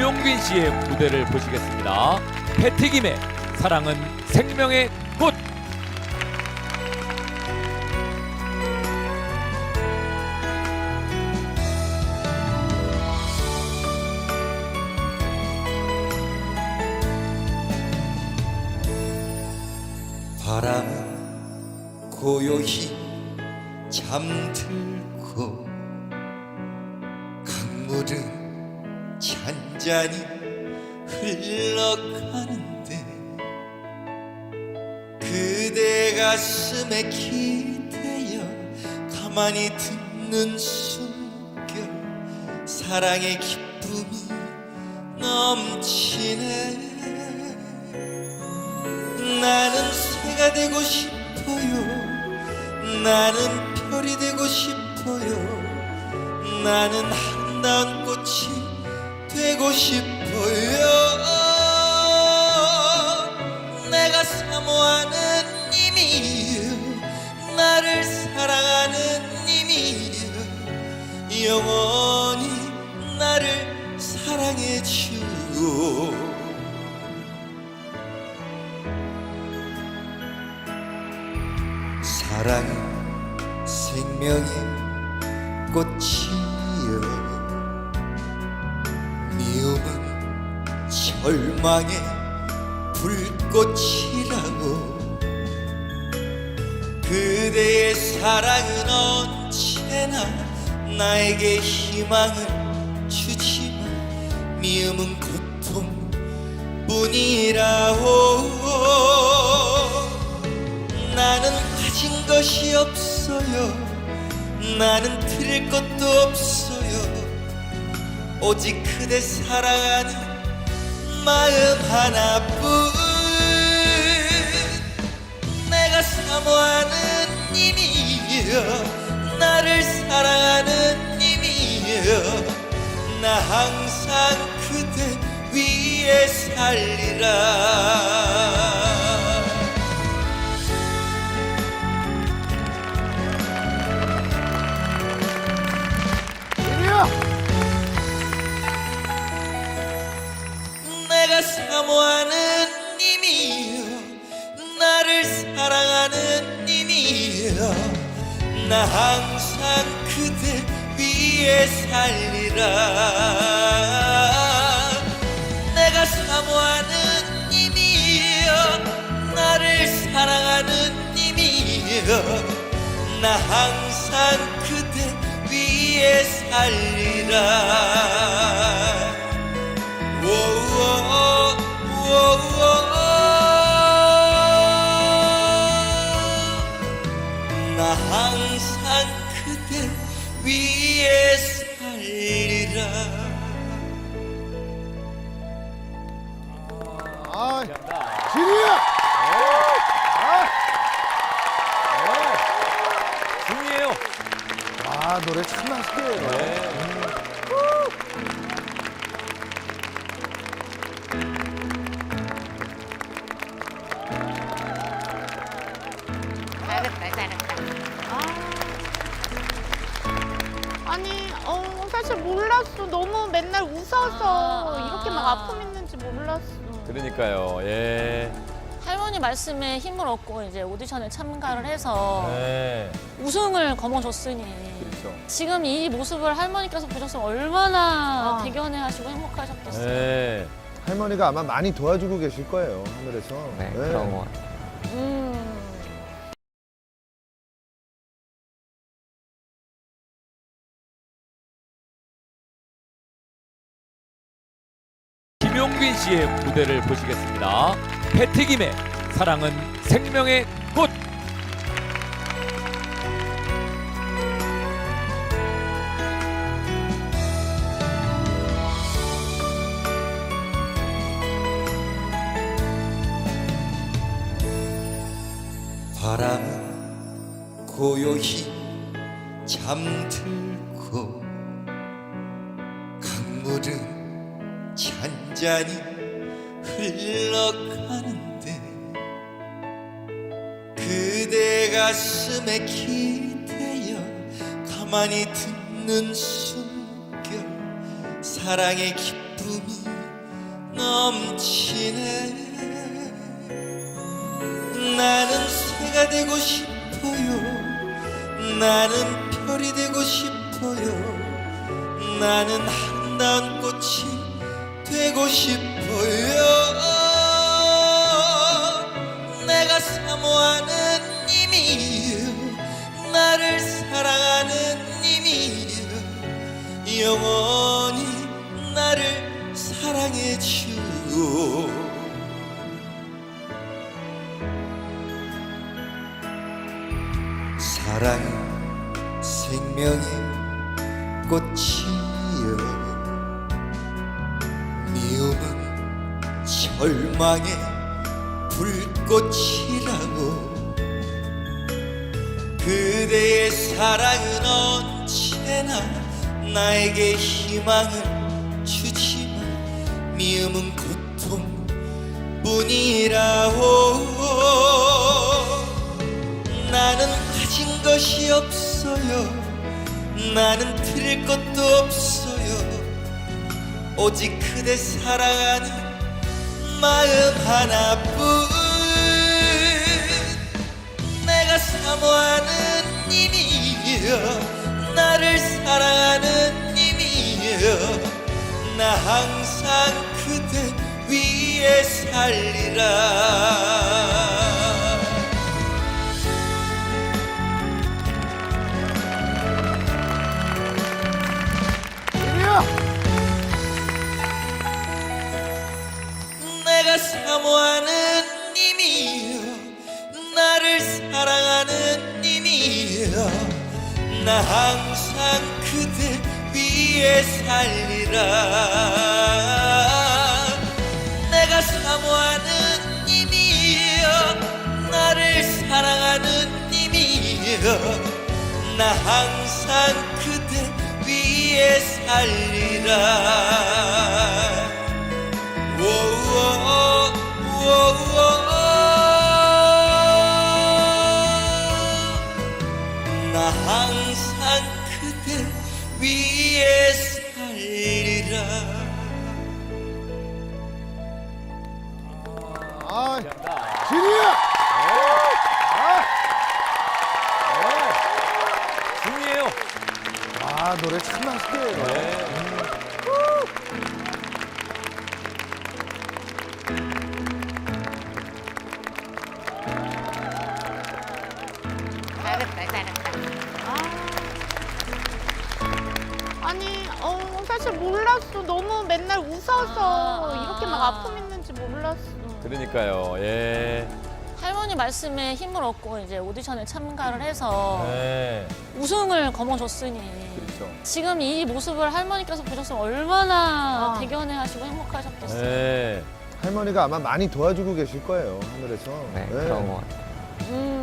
김용빈 씨의 무대를 보시겠습니다. 패티김의 사랑은 생명의 꽃. 바람은 고요히 잠 강물은 잔잔히 흘러가는데 그대 가슴에 기대어 가만히 듣는 숨결 사랑의 기쁨이 넘치네. 나는 새가 되고 싶어요. 나는 별이 되고 싶어요. 나는 아름다운 꽃이 되고 싶어요 불꽃이라고 그대의 사랑은 언제나 나에게 희망을 주지만 미움은 고통뿐이라오. 나는 가진 것이 없어요. 나는 드릴 것도 없어요. 오직 그대 사랑하는 마음 하나뿐 사모하는 님이여 나를 사랑하는 님이여 나 항상 그대 위에 살리라. 내가 사모하는 님이여 나 항상 그대 위에 살리라 내가 사모하는 님이여 나를 사랑하는 님이여 나 항상 그대 위에 살리라 워워. 노래 참 맛있게 해요. 잘했다, 잘했다. 아니, 어, 사실 몰랐어. 너무 맨날 웃어서 이렇게 막 아픔 있는지 몰랐어. 그러니까요. 예. 할머니 말씀에 힘을 얻고 이제 오디션에 참가를 해서 네. 우승을 거머쥐었으니 그렇죠. 지금 이 모습을 할머니께서 보셨으면 얼마나 아. 대견해 하시고 행복하셨겠어요. 네. 할머니가 아마 많이 도와주고 계실 거예요, 하늘에서. 네, 그런 것 같아요. 음. 김용빈 씨의 무대를 보시겠습니다. 패티김의 사랑은 생명의 꽃. 바람은 고요히 잠들고 강물은 잔잔히 흘러가는데 그대 가슴에 기대어 가만히 듣는 숨결 사랑의 기쁨이 넘치네. 나는 새가 되고 싶어요. 나는 별이 되고 싶어요. 나는 아름다운 꽃이 되고 싶어요. 내가 사모하는 님이요. 나를 사랑하는 님이요. 영원히 나를 사랑해 주오 사랑은 생명의 꽃이 절망의 불꽃이라고 그대의 사랑은 언제나 나에게 희망을 주지만 미움은 고통뿐이라오 나는 가진 것이 없어요. 나는 드릴 것도 없어요. 오직 그대 사랑하는 마음 하나뿐. 내가 사모하는 님이여 나를 사랑하는 님이여 나 항상 그대 위에 살리라 사모하는 님이여 나를 사랑하는 님이여 나 항상 그대 위에 살리라. 내가 사모하는 님이여 나를 사랑하는 님이여 나 항상 그대 위에 살리라 아, 진이야! 중이에요. 아, 노래 참 맛있게 해요. 네. 잘했다, 잘했다. 아. 아니, 어, 사실 몰랐어. 너무 맨날 웃어서 아. 이렇게 막 아픔 있는지 몰랐어. 그러니까요. 예. 할머니 말씀에 힘을 얻고 이제 오디션에 참가를 해서 네. 우승을 거머쥐었으니 그렇죠. 지금 이 모습을 할머니께서 보셨으면 얼마나 아. 대견해하시고 행복하셨겠어요. 네. 할머니가 아마 많이 도와주고 계실 거예요, 하늘에서. 네, 그런 것 같아요. 음.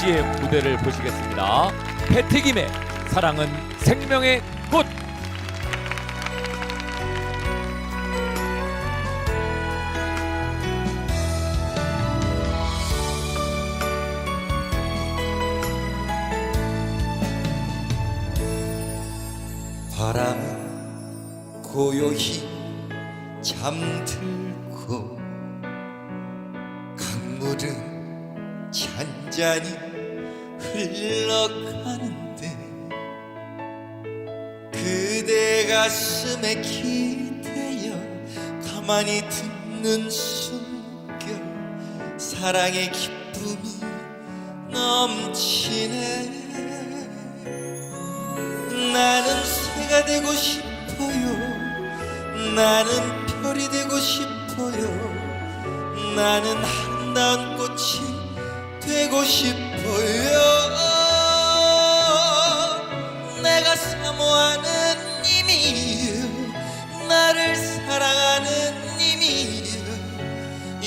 씨의 무대를 보시겠습니다. 패티김의 사랑은 생명의 꽃. 바람은 고요히 잠들고 강물은 잔잔히 흘러가는데 그대 가슴에 기대어 가만히 듣는 숨결 사랑의 기쁨이 넘치네. 나는 새가 되고 싶어요. 나는 별이 되고 싶어요. 나는 아름다운 꽃이 되고 싶어요 내가 사모하는 님이요 나를 사랑하는 님이요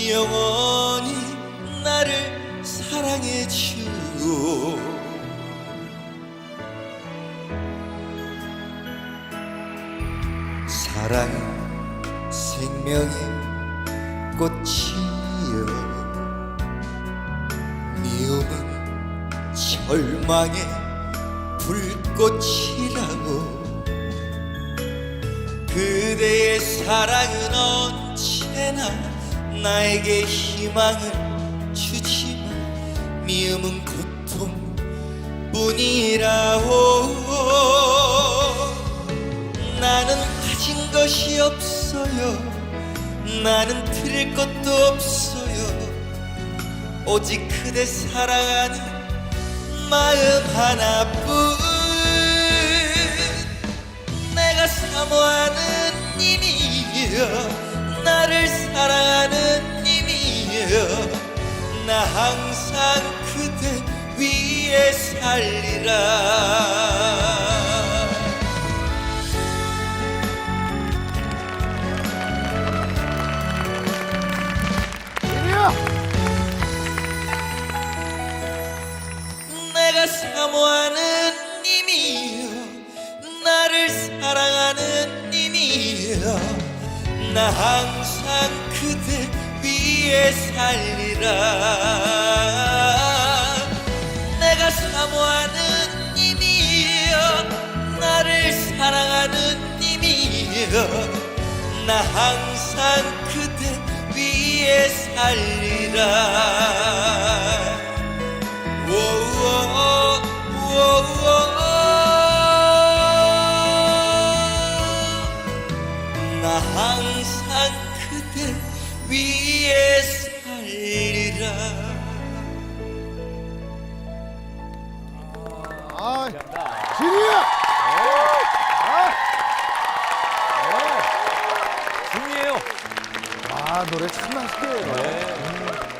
영원히 나를 사랑해 주오 사랑은 생명의 꽃이 절망의 불꽃이라고. 그대의 사랑은 언제나 나에게 희망을 주지만 미움은 고통뿐이라오 나는 가진 것이 없어요. 나는 드릴 것도 없어요. 오직 그대 사랑하는 마음 하나뿐. 내가 사모하는 님이여. 나를 사랑하는 님이여. 나 항상 그대 위에 살리라 사모하는 님이여 나를 사랑하는 님이여 나 항상 그대 위에 살리라. 내가 사모하는 님이여 나를 사랑하는 님이여 나 항상 그대 위에 살리라 아, 노래 참 맛있게 해요.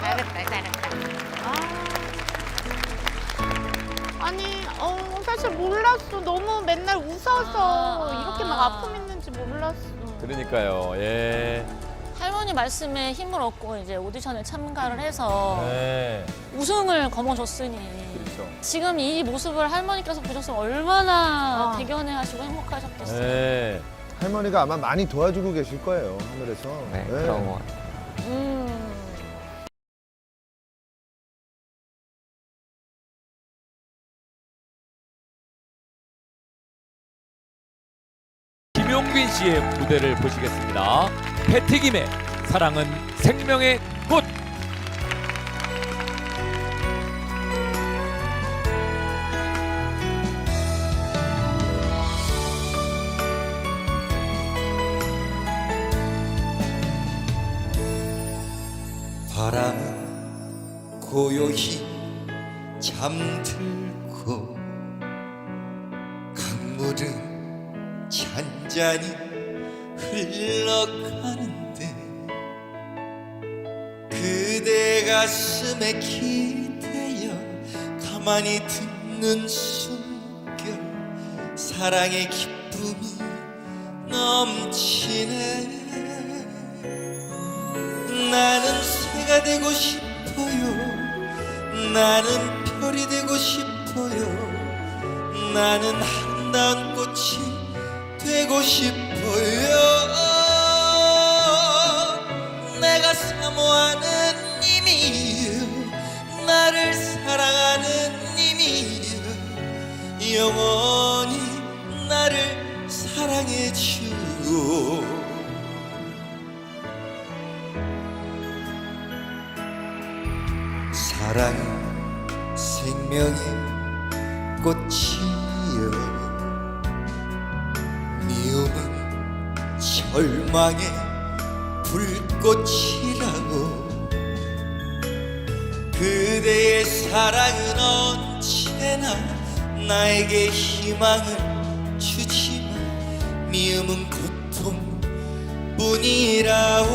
잘했다, 잘했다. 아. 아니, 어, 사실 몰랐어. 너무 맨날 웃어서 아. 이렇게 막 아픔 있는지 몰랐어. 그러니까요. 예. 할머니 말씀에 힘을 얻고 이제 오디션에 참가를 해서 네. 우승을 거머쥐었으니 그렇죠. 지금 이 모습을 할머니께서 보셨으면 얼마나 아. 대견해 하시고 행복하셨겠어요. 네. 할머니가 아마 많이 도와주고 계실 거예요, 하늘에서. 네, 그런 거 음. 김용빈 씨의 무대를 보시겠습니다. 패티김의 사랑은 생명의 꽃. 바람은 고요히 잠들고 강물은 잔잔히 흘러가는데 그대 가슴에 기대어 가만히 듣는 숨결 사랑의 기쁨이 넘치네. 나는 새가 되고 싶어요. 나는 별이 되고 싶어요. 나는 아름다운 꽃이 되고 싶어요. 내가 사모하는 님이요. 나를 사랑하는 님이요. 영원히 나를 사랑해 주오 사랑은 생명의 꽃이여 미움은 절망의 불꽃이라고. 그대의 사랑은 언제나 나에게 희망을 주지만 미움은 고통뿐이라오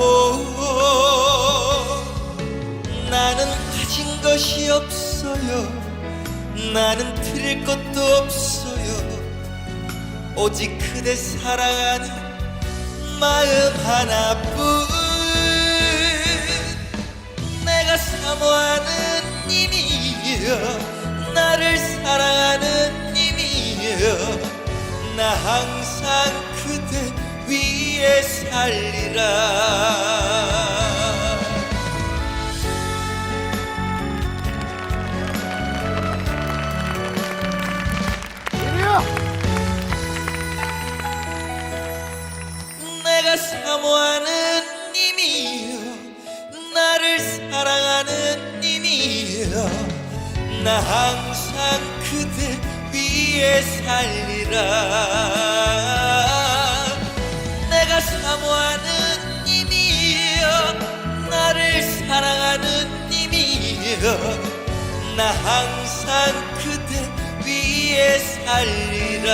것이 없어요. 나는 드릴 것도 없어요. 오직 그대 사랑하는 마음 하나뿐. 내가 사모하는 님이여. 나를 사랑하는 님이여. 나 항상 그대 위에 살리라 살리라 내가 사모하는 님이여. 나를 사랑하는 님이여. 나 항상 그대 위에 살리라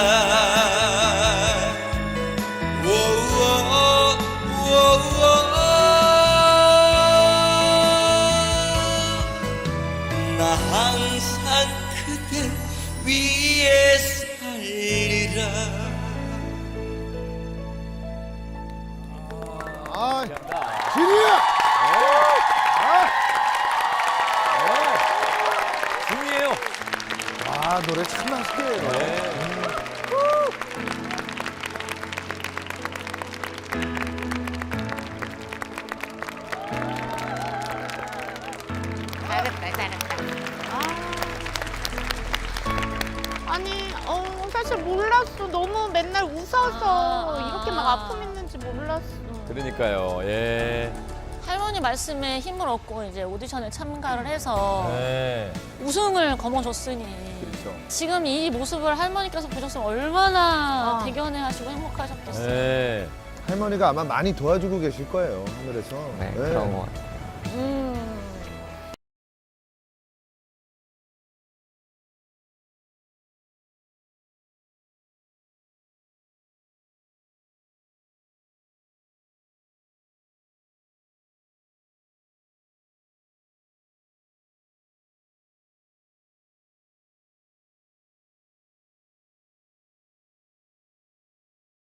노래 참 맛있게 해요. 네. 잘했다, 잘했다. 아니, 어, 사실 몰랐어. 너무 맨날 웃어서 아. 이렇게 막 아픔 있는지 몰랐어. 그러니까요. 예. 할머니 말씀에 힘을 얻고 이제 오디션에 참가를 해서 네. 우승을 거머쥐었으니. 지금 이 모습을 할머니께서 보셨으면 얼마나 아. 대견해 하시고 행복하셨겠어요. 네. 할머니가 아마 많이 도와주고 계실 거예요, 하늘에서. 네, 그런 것 같아요. 음.